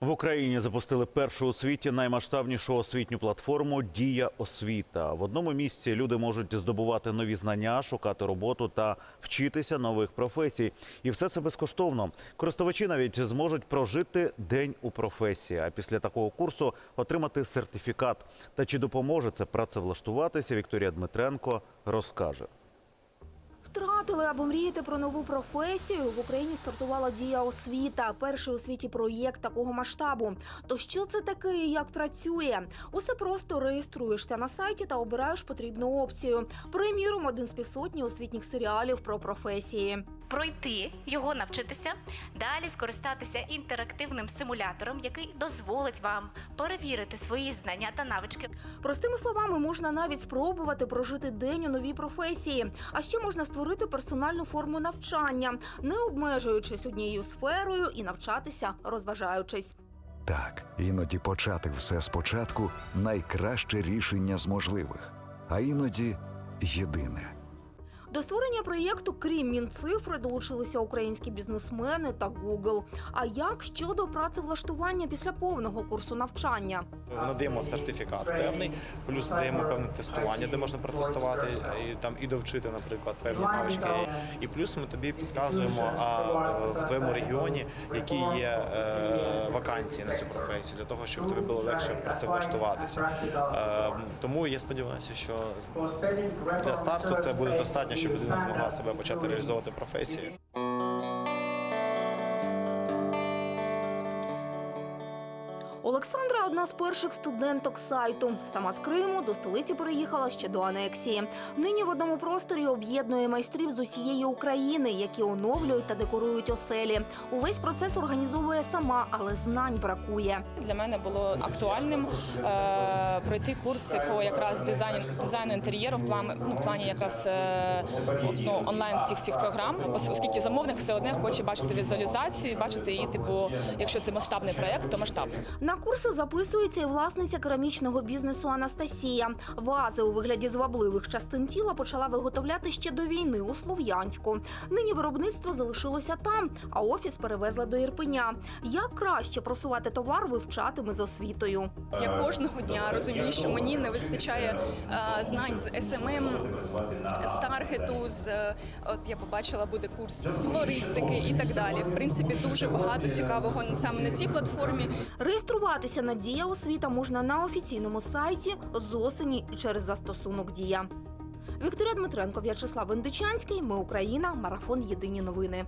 В Україні запустили першу у світі наймасштабнішу освітню платформу Дія освіта. В одному місці люди можуть здобувати нові знання, шукати роботу та вчитися нових професій. І все це безкоштовно. Користувачі навіть зможуть прожити день у професії, а після такого курсу отримати сертифікат. Та чи допоможе це працевлаштуватися? Вікторія Дмитренко розкаже. Втратили або мрієте про нову професію. В Україні стартувала дія освіта, перший у світі проєкт такого масштабу. То що це таке і як працює? Усе просто реєструєшся на сайті та обираєш потрібну опцію. Приміром, один з півсотні освітніх серіалів про професії. Пройти його, навчитися, далі скористатися інтерактивним симулятором, який дозволить вам перевірити свої знання та навички. Простими словами, можна навіть спробувати прожити день у новій професії. А ще можна створити персональну форму навчання, не обмежуючись однією сферою і навчатися, розважаючись. Так, іноді почати все спочатку найкраще рішення з можливих, а іноді єдине. До створення проєкту, крім Мінцифри, долучилися українські бізнесмени та Google. А як щодо працевлаштування після повного курсу навчання? Надаємо сертифікат певний, плюс даємо певне тестування, де можна протестувати і там і довчити, наприклад, певні навички. І плюс ми тобі підказуємо, а в твоєму регіоні які є е, вакансії на цю професію, для того, щоб тобі було легше працевлаштуватися. Е, тому я сподіваюся, що для старту це буде достатньо, щоб людина змогла себе почати реалізовувати в Олександра одна з перших студенток сайту. Сама з Криму до столиці переїхала ще до анексії. Нині в одному просторі об'єднує майстрів з усієї України, які оновлюють та декорують оселі. Увесь процес організовує сама, але знань бракує. Для мене було актуальним е, пройти курси по якраз дизайну дизайну інтер'єру в плані, ну, в плані якраз е, ну, онлайн всіх цих програм, оскільки замовник все одне хоче бачити візуалізацію, і бачити її, типу, якщо це масштабний проект, то масштабний. На курси записується і власниця керамічного бізнесу Анастасія. Вази у вигляді звабливих частин тіла почала виготовляти ще до війни у Слов'янську. Нині виробництво залишилося там, а офіс перевезла до Ірпеня. Як краще просувати товар, вивчатиме з освітою. Я кожного дня розумію, що мені не вистачає е, знань з SMM, з таргету, з е, от я побачила, буде курс з флористики і так далі. В принципі, дуже багато цікавого саме на цій платформі. Реєструватися на Дія освіта можна на офіційному сайті з осені і через застосунок Дія. Вікторія Дмитренко, В'ячеслав Індичанський. Ми Україна. Марафон Єдині новини.